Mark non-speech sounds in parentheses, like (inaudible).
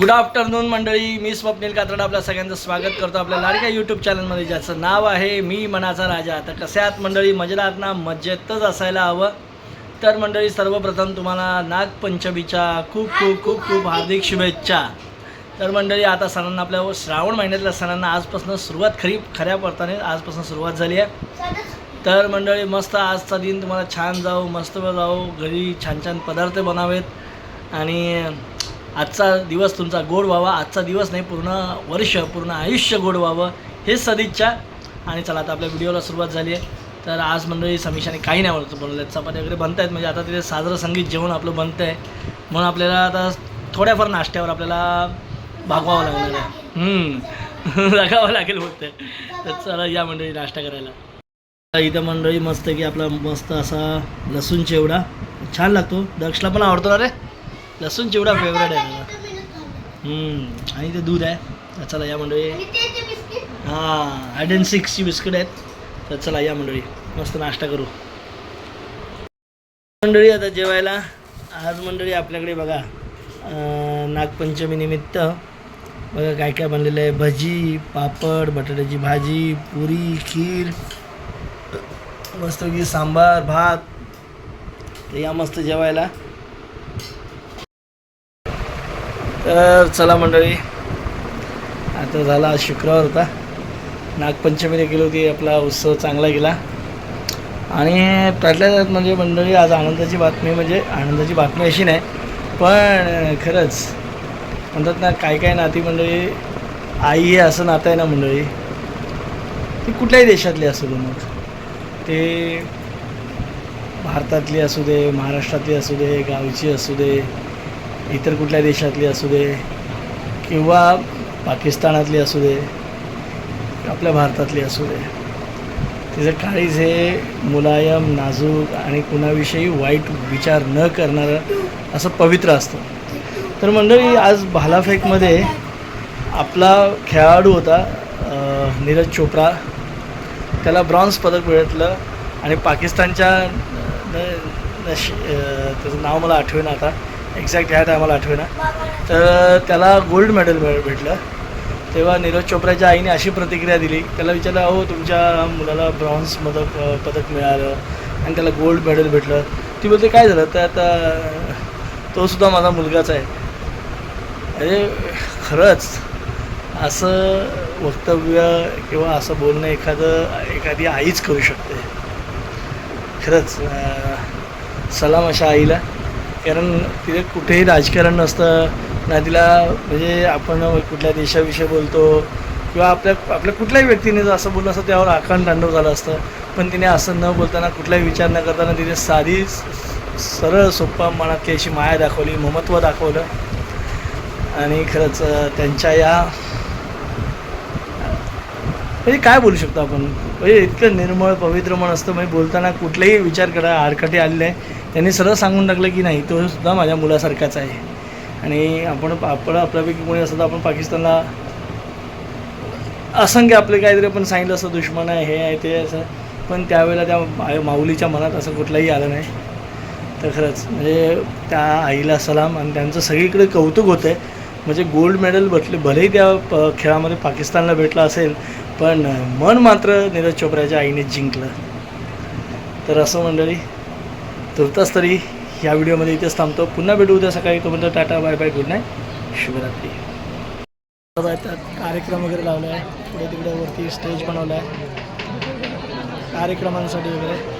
Good afternoon मंडळी. मी स्वप्नील कातड आपल्या सगळ्यांचं स्वागत करतो आपल्या लाडक्या यूट्यूब चॅनलमध्ये ज्याचं नाव आहे मी मनाचा राजा. तर कसे आहात मंडळी? मजेत आहात ना? मजेतच असायला हवं. तर मंडळी सर्वप्रथम तुम्हाला नागपंचमीच्या खूप खूप खूप खूप हार्दिक शुभेच्छा. तर मंडळी आता सणांना आपल्या श्रावण महिन्यातल्या सणांना आजपासून सुरुवात खरी खऱ्या पडताने आजपासून सुरुवात झाली आहे. तर मंडळी मस्त आजचा दिन तुम्हाला छान जाऊ मस्त जाऊ. घरी छान छान पदार्थ बनावेत. आणि आजचा दिवस तुमचा गोड व्हावा. आजचा दिवस नाही पूर्ण वर्ष पूर्ण आयुष्य गोड व्हावं हेच सदिच्छा. आणि चला आता आपल्या व्हिडिओला सुरुवात झाली आहे. तर आज मंडळी समीशाने काही नाही बोलत बनवलं चपाती वगैरे बनत आहेत म्हणजे आता तिथे साजरं संगीत जेवण आपलं बनतं आहे म्हणून आपल्याला आता थोड्याफार नाश्त्यावर आपल्याला भागवावं लागणार आहे. (laughs) लागावं लागेल होतं तर चला या मंडळी नाश्ता करायला. इथं मंडळी मस्त की आपला मस्त असा लसूण चिवडा. छान लागतो. दक्षला पण आवडतो ना रे? लसूण चिवडा फेवरेट आहे मला. आणि ते दूध आहे. चला या मंडळी. हां हायड अँड सिक्सची बिस्किट आहेत. तर चला या मंडळी. मस्त नाश्ता करू. मंडळी आता जेवायला. आज मंडळी आपल्याकडे बघा अं, नागपंचमी निमित्त बघा काय काय बनलेलं आहे. भजी पापड बटाट्याची भाजी पुरी खीर मस्तपैकी सांबार भात. तर या मस्त जेवायला. तर चला मंडळी आता झाला आज शुक्रवार होता. नागपंचमीला गेलो होती आपला उत्सव चांगला गेला. आणि त्यातल्या त्यात म्हणजे मंडळी आज आनंदाची बातमी म्हणजे आनंदाची बातमी अशी नाही पण खरंच म्हणतात ना काय काय नाती मंडळी आई हे असं नातं आहे ना मंडळी ती कुठल्याही देशातली असू दे मग. ते भारतातली असू दे महाराष्ट्रातली असू दे गावची असू दे इतर कुठल्या देशातली असू दे किंवा पाकिस्तानातली असू दे आपल्या भारतातली असू दे. तिचं काळीज हे मुलायम नाजूक आणि कुणाविषयी वाईट विचार न करणारं असं पवित्र असतं. तर मंडळी आज भालाफेकमध्ये आपला खेळाडू होता नीरज चोप्रा. त्याला ब्रॉन्झ पदक मिळतलं आणि पाकिस्तानच्या न नश त्याचं नाव मला आठवेना आता. एक्झॅक्ट ह्या टायमाला आठवेना. तर त्याला गोल्ड मेडल भेटलं. तेव्हा नीरज चोप्राच्या आईने अशी प्रतिक्रिया दिली. त्याला विचारलं अहो तुमच्या मुलाला ब्रॉन्झ पदक पदक मिळालं आणि त्याला गोल्ड मेडल भेटलं. ती बोलते काय झालं? तर आता तो सुद्धा माझा मुलगाच आहे. अरे खरंच? असं वक्तव्य किंवा असं बोलणं एखादं एखादी आईच करू शकते. खरंच सलाम अशा आईला. कारण तिथे कुठेही राजकारण नसतं. ना तिला म्हणजे आपण कुठल्या देशाविषयी बोलतो किंवा आपल्या आपल्या कुठल्याही व्यक्तीने जर असं बोललं असतं त्यावर आकांड तांडव झालं असतं. पण तिने असं न बोलताना कुठलाही विचार न करताना तिने साधी सरळ सोप्पा मनातली अशी माया दाखवली ममत्व दाखवलं. आणि खरंच त्यांच्या या म्हणजे काय बोलू शकतो आपण? म्हणजे इतकं निर्मळ पवित्र मन असतं. म्हणजे बोलताना कुठलाही विचार करा आडकाठी आलेले आहे त्यांनी सरळ सांगून टाकलं की नाही तो सुद्धा माझ्या मुलासारखाच आहे. आणि आपण आपण आपल्यापैकी कोणी असं तर आपण पाकिस्तानला असंख्य आपले काहीतरी आपण सांगितलं असं दुश्मन आहे हे आहे ते असं. पण त्यावेळेला त्या माऊलीच्या मनात असं कुठलंही आलं नाही. तर खरंच म्हणजे त्या आईला सलाम आणि त्यांचं सगळीकडे कौतुक होतं आहे म्हणजे गोल्ड मेडल भेटले भलेही त्या प खेळामध्ये पाकिस्तानला भेटलं असेल पण मन मात्र नीरज चोप्राच्या आईने जिंकलं. तर असं मंडळी तुर्तास तरी या व्हिडिओमध्ये इथेच थांबतो. पुन्हा भेटू उद्या सकाळी. तोपर्यंत tata bye bye good night शुभरात्री. कार्यक्रम वगैरे लावला आहे पुढे तिकडे वरती स्टेज बनवला आहे कार्यक्रमांसाठी वगैरे.